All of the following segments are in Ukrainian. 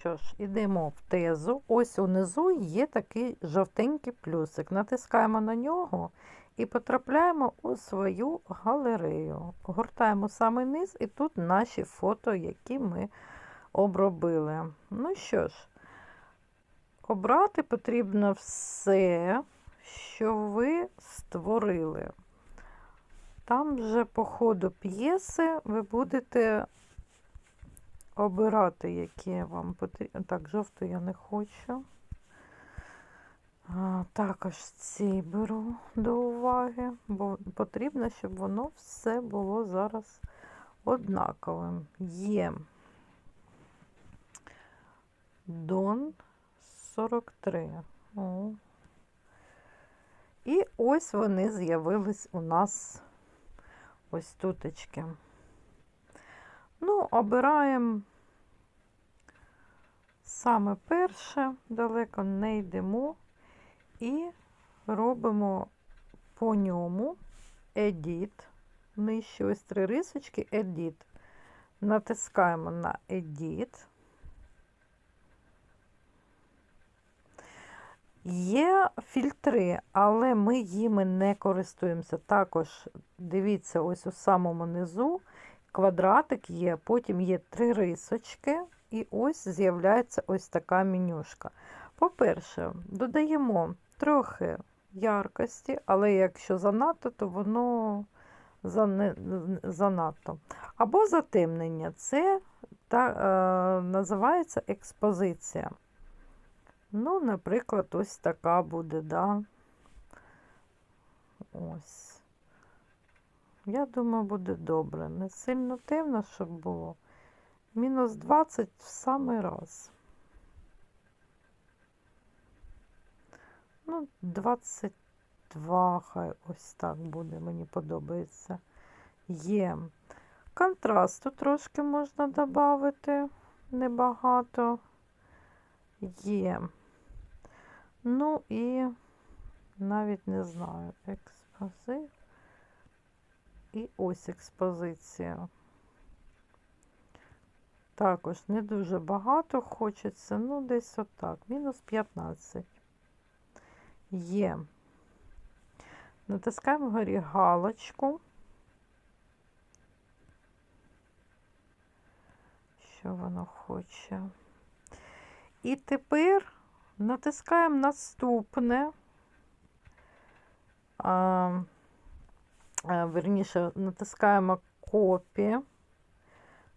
Що ж, ідемо в тезу. Ось унизу є такий жовтенький плюсик. Натискаємо на нього і потрапляємо у свою галерею. Гортаємо самий низ, і тут наші фото, які ми обробили. Ну що ж, обрати потрібно все, що ви створили. Там вже по ходу п'єси ви будете обирати, які вам потрібно. Так, жовту я не хочу. Також ці беру до уваги, бо потрібно, щоб воно все було зараз однаковим. Є Дон 43. О. І ось вони з'явились у нас ось тутечки. Ну, обираємо саме перше, далеко не йдемо і робимо по ньому Edit. Нижче ось три рисочки, Edit. Натискаємо на Edit. Є фільтри, але ми їми не користуємося. Також дивіться, ось у самому низу квадратик є, потім є три рисочки, і ось з'являється ось така менюшка. По-перше, додаємо трохи яркості, але якщо занадто, то воно занадто. Або затемнення. Це та, е, називається експозиція. Ну, наприклад, ось така буде, да. Ось. Я думаю, буде добре. Не сильно темно, щоб було. Мінус 20 в самий раз. Ну, 22, хай ось так буде, мені подобається. Є. Контрасту трошки можна додати, небагато. Є. Ну і навіть не знаю, експозит. І ось експозиція. Також не дуже багато хочеться, ну, десь отак, мінус 15. Є. Натискаємо вгорі галочку. Що воно хоче? І тепер натискаємо наступне. А, верніше, натискаємо копі,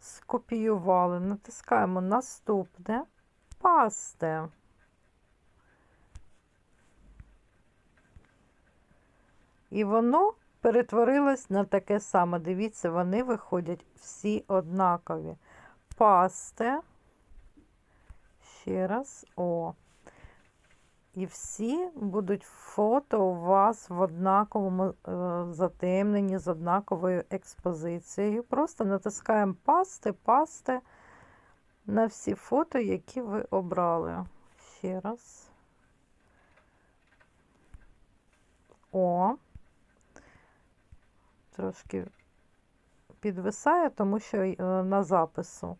скопіювали, натискаємо наступне, пасте. І воно перетворилось на таке саме. Дивіться, вони виходять всі однакові. Пасте. Ще раз, о. І всі будуть фото у вас в однаковому е, затемненні з однаковою експозицією. Просто натискаємо пасти, пасти на всі фото, які ви обрали. Ще раз. О, трошки підвисає, тому що е, на запису.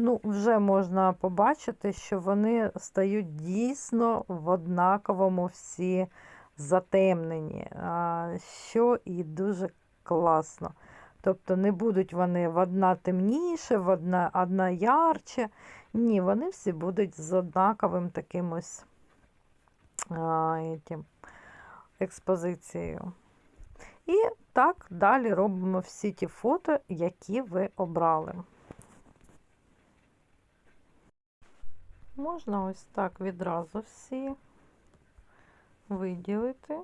Ну, вже можна побачити, що вони стають дійсно в однаковому всі затемнені, що і дуже класно. Тобто не будуть вони в одна темніше, в одна, одна ярче. Ні, вони всі будуть з однаковим таким ось а, експозицією. І так далі робимо всі ті фото, які ви обрали. Можна ось так відразу всі виділити,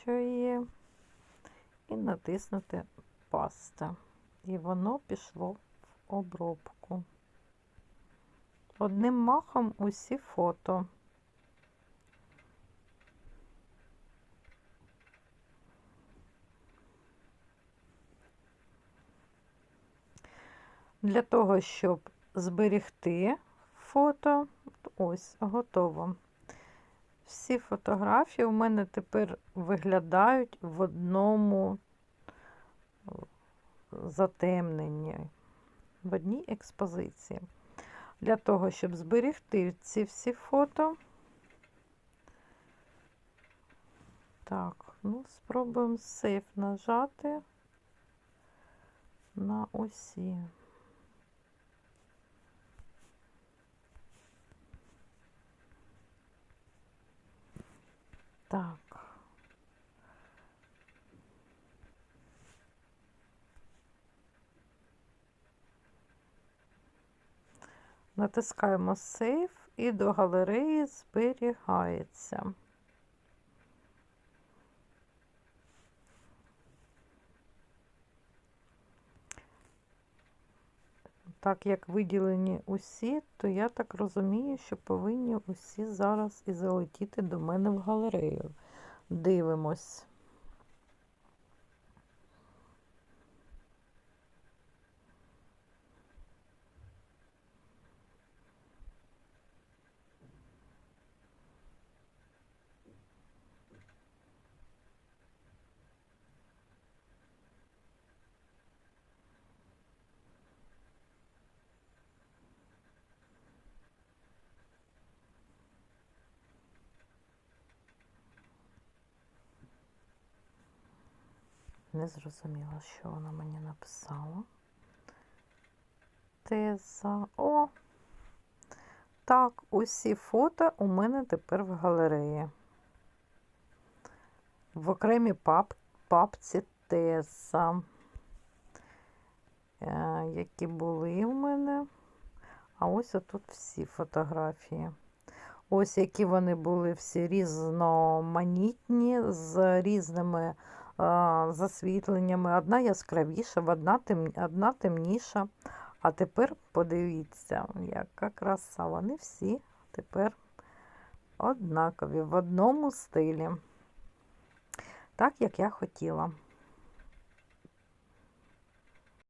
що є, і натиснути паста. І воно пішло в обробку. Одним махом усі фото. Для того, щоб зберегти фото. Ось, готово. Всі фотографії у мене тепер виглядають в одному затемненні, в одній експозиції. Для того, щоб зберегти ці всі фото. Так, ну, спробуємо сейф нажати на усі. Так. Натискаємо Save і до галереї зберігається. Так як виділені усі, то я так розумію, що повинні усі зараз і залетіти до мене в галерею. Дивимось. Не зрозуміла, що вона мені написала. Теза. О! Так, усі фото у мене тепер в галереї. В окремій пап, папці теза, е, які були у мене. А ось отут всі фотографії. Ось які вони були всі різноманітні, з різними засвітленнями. Одна яскравіша, одна, тем, одна темніша. А тепер подивіться, яка краса. Вони всі тепер однакові в одному стилі. Так, як я хотіла.